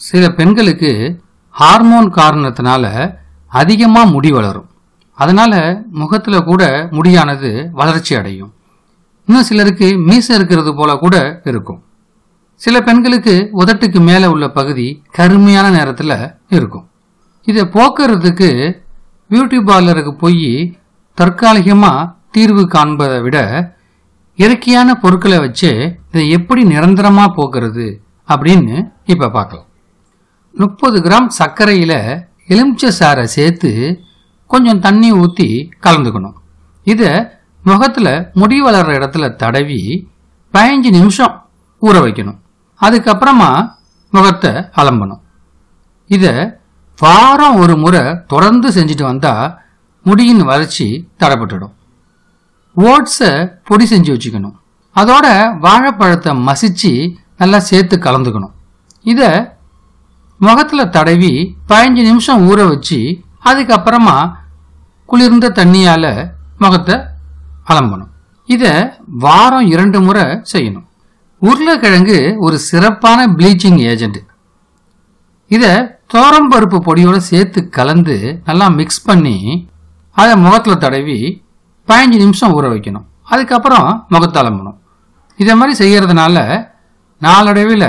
சில பெண்களுக்கு ஹார்மோன் காரணத்தினால அதிகமாக முடி வளரும். அதனால் முகத்தில் கூட முடியானது வளர்ச்சி அடையும். இன்னும் சிலருக்கு மீசை இருக்கிறது போல கூட இருக்கும். சில பெண்களுக்கு உதட்டுக்கு மேலே உள்ள பகுதி கருமையான நேரத்தில் இருக்கும். இதை போக்குறதுக்கு பியூட்டி பார்லருக்கு போய் தற்காலிகமாக தீர்வு காண்பதை விட இயற்கையான பொருட்களை வச்சு இதை எப்படி நிரந்தரமாக போக்குறது அப்படின்னு இப்போ பார்க்கலாம். முப்பது கிராம் சர்க்கரையில் எலுமிச்சை சாறை சேர்த்து கொஞ்சம் தண்ணி ஊற்றி கலந்துக்கணும். இதை முகத்தில் முடி வளர்கிற இடத்துல தடவி பதினஞ்சு நிமிஷம் ஊற வைக்கணும். அதுக்கப்புறமா முகத்தை அலம்பணும். இதை வாரம் ஒரு முறை தொடர்ந்து செஞ்சுட்டு வந்தால் முடியின் வளர்ச்சி தடைப்பட்டுடும் ஓட்ஸை பொடி செஞ்சு வச்சுக்கணும். அதோட வாழைப்பழத்தை மசிச்சு நல்லா சேர்த்து கலந்துக்கணும். இதை முகத்தில் தடவி பதினஞ்சு நிமிஷம் ஊற வச்சு அதுக்கப்புறமா குளிர்ந்த தண்ணியால் முகத்தை அலம்பணும். இதை வாரம் இரண்டு முறை செய்யணும். உருளைக்கிழங்கு ஒரு சிறப்பான ப்ளீச்சிங் ஏஜென்ட். இதை பருப்பு பொடியோட சேர்த்து கலந்து நல்லா மிக்ஸ் பண்ணி அதை முகத்தில் தடவி பதினஞ்சு நிமிஷம் ஊற வைக்கணும். அதுக்கப்புறம் முகத்தை அலம்பணும். இதை மாதிரி செய்கிறதுனால நாளடைவில்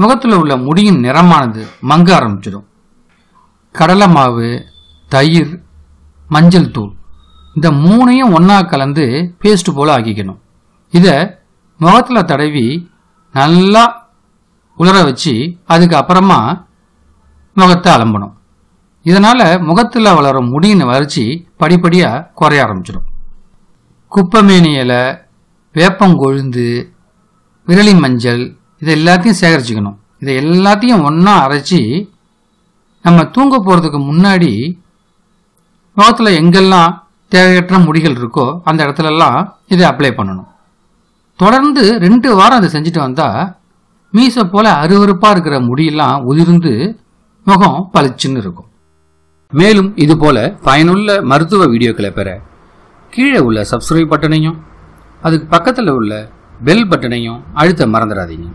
முகத்தில் உள்ள முடியின் நிறமானது மங்க ஆரம்பிச்சிடும். கடலை மாவு தயிர் மஞ்சள் தூள் இந்த மூணையும் ஒன்றா கலந்து பேஸ்ட் போல் ஆக்கிக்கணும். இதை முகத்தில் தடவி நல்லா உலர வச்சு அதுக்கு அப்புறமா முகத்தை அலம்பணும். இதனால் முகத்தில் வளரும் முடியின் வறட்சி படிப்படியாக குறைய ஆரம்பிச்சிடும். குப்பமேனி இலை வேப்பங்கொழுந்து விரலி மஞ்சள் இதை எல்லாத்தையும் சேகரிச்சுக்கணும். இதை எல்லாத்தையும் ஒன்றா அரைச்சி நம்ம தூங்க போகிறதுக்கு முன்னாடி முகத்தில் எங்கெல்லாம் தேவையற்ற முடிகள் இருக்கோ அந்த இடத்துலலாம் இதை அப்ளை பண்ணணும். தொடர்ந்து ரெண்டு வாரம் அதை செஞ்சுட்டு வந்தால் மீசை போல அருவருப்பாக இருக்கிற முடியெல்லாம் உதிர்ந்து முகம் பளிச்சுன்னு இருக்கும். மேலும் இது போல பயனுள்ள மருத்துவ வீடியோக்களை பெற கீழே உள்ள சப்ஸ்கிரைப் பட்டனையும் அதுக்கு பக்கத்தில் உள்ள பெல் பட்டனையும் அழுத்த மறந்துடாதீங்க.